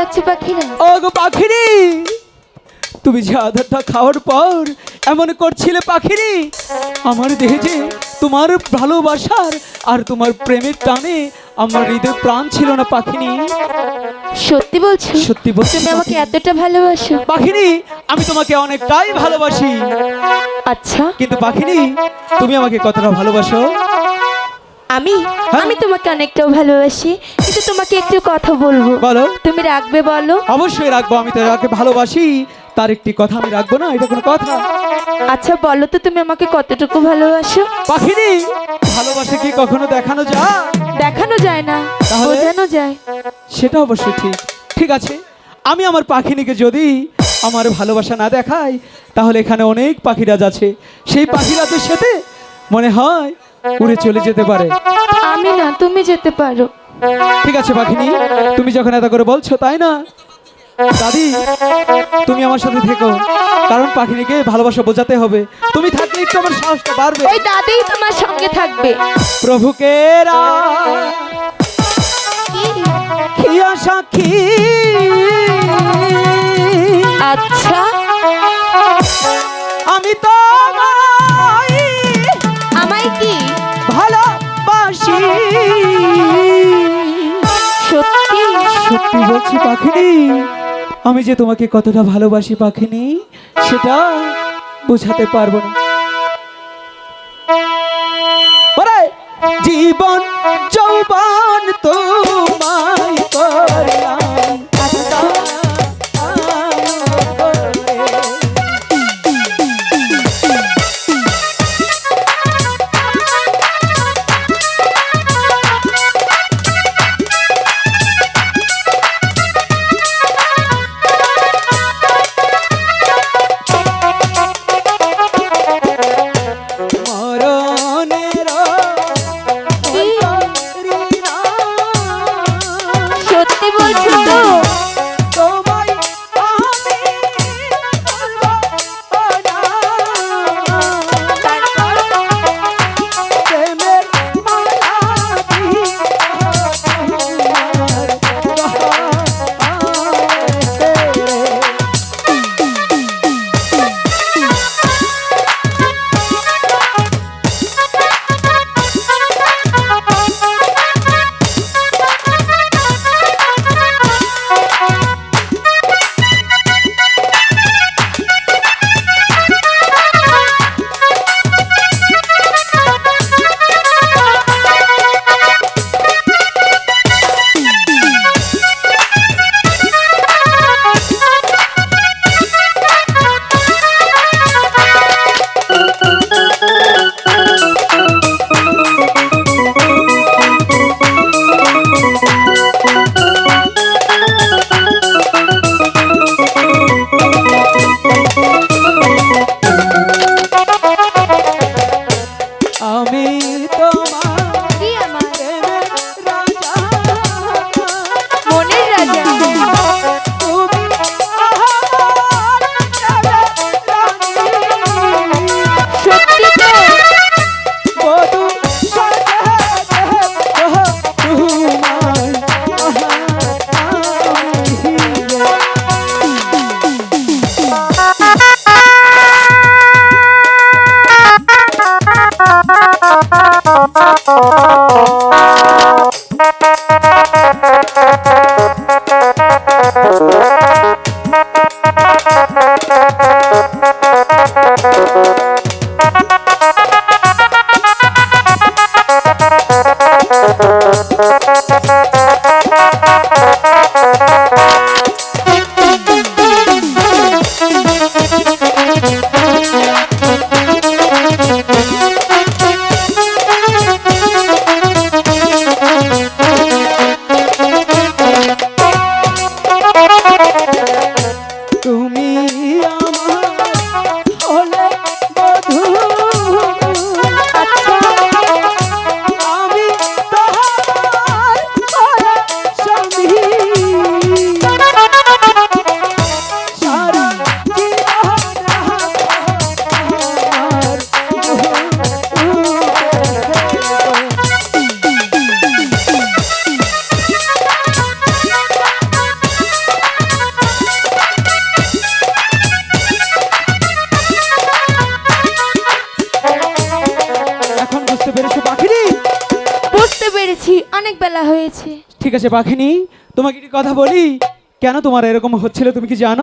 লাগছে পাখিরা? ও গো পাখিরি তুমি যে আধারটা খাওয়ার পর এমন করছিলে পাখিরি আমার দেহে যে তোমার ভালোবাসার আর তোমার প্রেমের টানে আমার হৃদয় প্রাণ ছিল না পাখিনি। সত্যি বলছো? সত্যি বলছি তুমি আমাকে এতটা ভালোবাসো। পাখিনি আমি তোমাকে অনেকটাই ভালোবাসি। আচ্ছা। কিন্তু পাখিনি তুমি আমাকে কতটা ভালোবাসো? আমি হ্যাঁ। আমি তোমাকে অনেকটাও ভালোবাসি। কিন্তু তোমাকে একটু কথা বলব। বলো। তুমি রাখবে বলো? অবশ্যই রাখব আমি তো যাকে ভালোবাসি তার একটি কথা আমি রাখব না এটা কোনো কথা। আচ্ছা বলো তো তুমি আমাকে কতটুকু ভালোবাসো? পাখিনি ভালোবাসা কি কখনো দেখানো যায়? দেখানো যায় না? বোঝানো যায়। সেটা অবশ্যই ঠিক। ঠিক আছে আমি আমার পাখিনিকে যদি আমার ভালোবাসা না দেখাই তাহলে এখানে অনেক পাখিরাজ আছে। সেই পাখিরাজের সাথে মনে হয় উড়ে চলে যেতে পারে। আমি না তুমি যেতে পারো। ঠিক আছে পাখিনি তুমি যখন এত করে বলছো তাই না? দাদি তুমি আমার সাথে থেকো কারণ পাখিনিকে ভালোবাসা বোঝাতে হবে। তুমি থাকলে একটু আমার সাহসটা বাড়বে। ওই দাদি তোমার সঙ্গে থাকবে। প্রভুকে খিয়া সাক্ষী আচ্ছা বলছি পাখিনি। আমি যে তোমাকে কতটা ভালোবাসি পাখিনি, সেটা বোঝাতে পারব না। জীবন, যৌবন তোমায় বুঝতে পেরেছ পাখিনি? বুঝতে পেরেছি অনেক বেলা হয়েছে। ঠিক আছে পাখিনি। তোমাকে একটি কথা বলি। কেন তোমার এরকম হচ্ছিল তুমি কি জানো?